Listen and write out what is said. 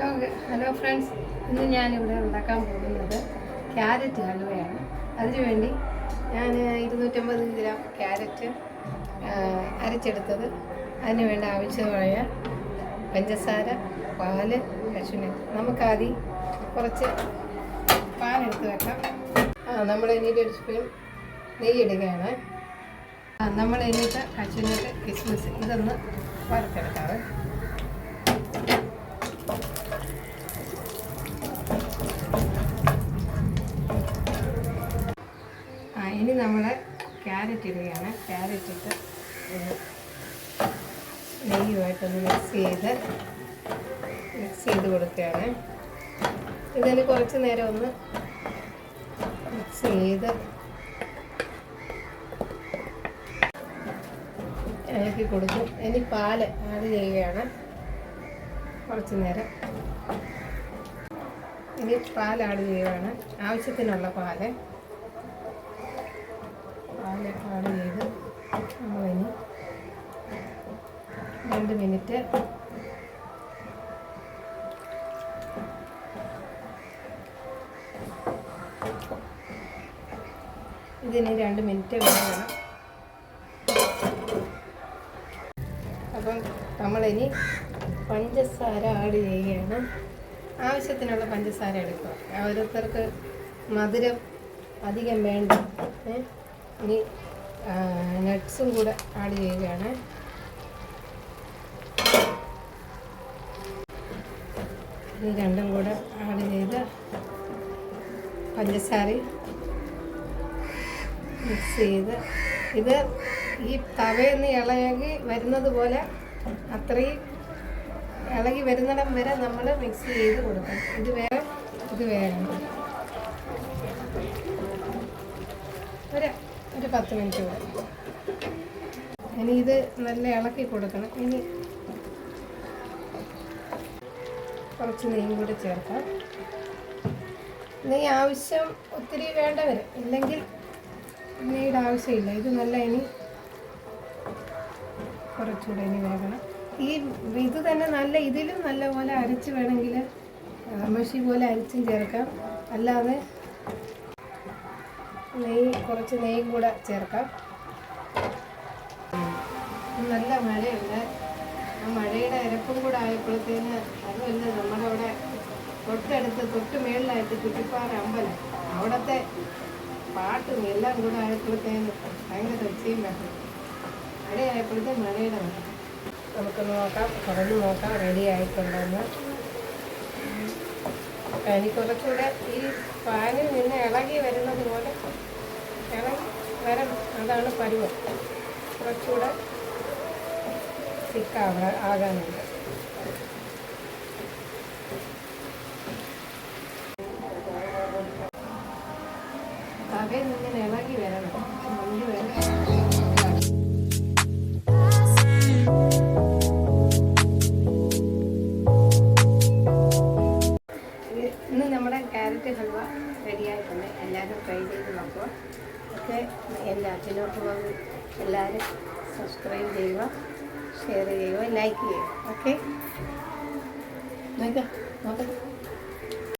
Hello friends ഇന്ന് ഞാനിവിടെ ഉണ്ടാക്കാൻ പോകുന്നത് ക്യാരറ്റ് ഹലുവയാണ് അതിനുവേണ്ടി ഞാൻ ഇരുന്നൂറ്റമ്പത് ഗ്രാം ക്യാരറ്റ് അരച്ചെടുത്തത്. അതിനുവേണ്ട ആവശ്യമായ പഞ്ചസാര പാൽ കശുന നമുക്കാദ്യം കുറച്ച് പാലെടുത്ത് വെക്കാം. നമ്മൾ ഇനിയിട്ട് ഒരു സ്പൂൺ നെയ്യെടുക്കുകയാണ് നമ്മൾ ഇനിയിട്ട് കശുനട്ട് കിസ്മിസ് ഇതൊന്ന് വറുത്തെടുക്കാറ് ഇനി നമ്മൾ ക്യാരറ്റ് ഇടുകയാണ്. ക്യാരറ്റ് ഇട്ട് നെയ്യുമായിട്ടൊന്ന് മിക്സ് ചെയ്ത് മിക്സ് ചെയ്ത് കൊടുക്കുകയാണ്. ഇതിന് കുറച്ച് നേരം ഒന്ന് മിക്സ് ചെയ്ത് ഇളക്കി കൊടുക്കും. ഇനി പാൽ ആഡ് ചെയ്യുകയാണ്. കുറച്ച് നേരം. ഇനി പാൽ ആഡ് ചെയ്യുകയാണ് ആവശ്യത്തിനുള്ള പാൽ. പാൽ ആഡ് ചെയ്ത് നമ്മളിനി രണ്ട് മിനിറ്റ് ഇതിന് രണ്ട് മിനിറ്റ് വേണം. അപ്പം നമ്മളിനി പഞ്ചസാര ആഡ് ചെയ്യുകയാണ്. ആവശ്യത്തിനുള്ള പഞ്ചസാര എടുക്കുക. ഓരോരുത്തർക്ക് മധുരം അധികം വേണ്ട? ഇനി നട്ട്സും കൂടെ ആഡ് ചെയ്യുകയാണ്. ഇത് രണ്ടും കൂടെ ആഡ് ചെയ്ത് പഞ്ചസാരയും മിക്സ് ചെയ്ത് ഇത് ഈ തവയെന്ന് ഇളകി വരുന്നത് പോലെ അത്രയും ഇളകി വരുന്നിടം വരെ നമ്മൾ മിക്സ് ചെയ്ത് കൊടുക്കണം. ഇത് വേറെ ഇത് വേറെ ഒരു ഒരു പത്ത് മിനിറ്റ് കൂടെ. ഇനി ഇത് നല്ല ഇളക്കി കൊടുക്കണം. ഇനി കുറച്ച് നെയ്യും കൂടെ ചേർക്കാം. നെയ്യ് ആവശ്യം ഒത്തിരി വേണ്ട വരും ഇല്ലെങ്കിൽ നെയ്യുടെ ആവശ്യമില്ല. ഇത് നല്ല ഇനി കുറച്ചുകൂടെ ഇനി വേകണം. ഈ ഇത് തന്നെ നല്ല ഇതിലും നല്ല പോലെ അരച്ച് വേണമെങ്കിൽ മഷി പോലെ അരച്ചും ചേർക്കാം. അല്ലാതെ നെയ്യ് കുറച്ച് നെയ്യും കൂടെ ചേർക്കാം. നല്ല മഴയുണ്ട്. ആ മഴയുടെ ഇരപ്പും കൂടെ ആയപ്പോഴത്തേന് അതുമല്ല നമ്മുടെ അവിടെ തൊട്ടടുത്ത് തൊട്ട് മേളിലായിട്ട് കുറ്റിപ്പാറ അമ്പലം. അവിടുത്തെ പാട്ടും എല്ലാം കൂടെ ആയപ്പോഴത്തേന് ഭയങ്കര തൃപ്തിയും വേണം മഴയായപ്പോഴത്തെ മഴയുടെ നമുക്ക് നോക്കാം. തുറന്ന് നോക്കാം. റെഡി ആയിട്ടുണ്ടെന്ന് എനിക്ക് കുറച്ചുകൂടെ ഈ പാനിൽ നിന്ന് ഇളകി വരുന്നത് പോലെ ഇളകി വരണം. അതാണ് പരുവം. കുറച്ചുകൂടെ തിക്കാവ ആകാനുണ്ട്. തവയിൽ നിന്ന് ഇളകി വരണം. മഞ്ഞ് വരണം ക്യാരറ്റ് ഹൽവ റെഡിയായിട്ടുണ്ട്. എല്ലാവരും ട്രൈ ചെയ്ത് നോക്കുക. ഒക്കെ എന്റെ അച്ഛനോട്ടുള്ളത് എല്ലാവരും സബ്സ്ക്രൈബ് ചെയ്യുക ഷെയർ ചെയ്യുക ലൈക്ക് ചെയ്യുക. ഓക്കെ നോക്കാം നോക്കാം.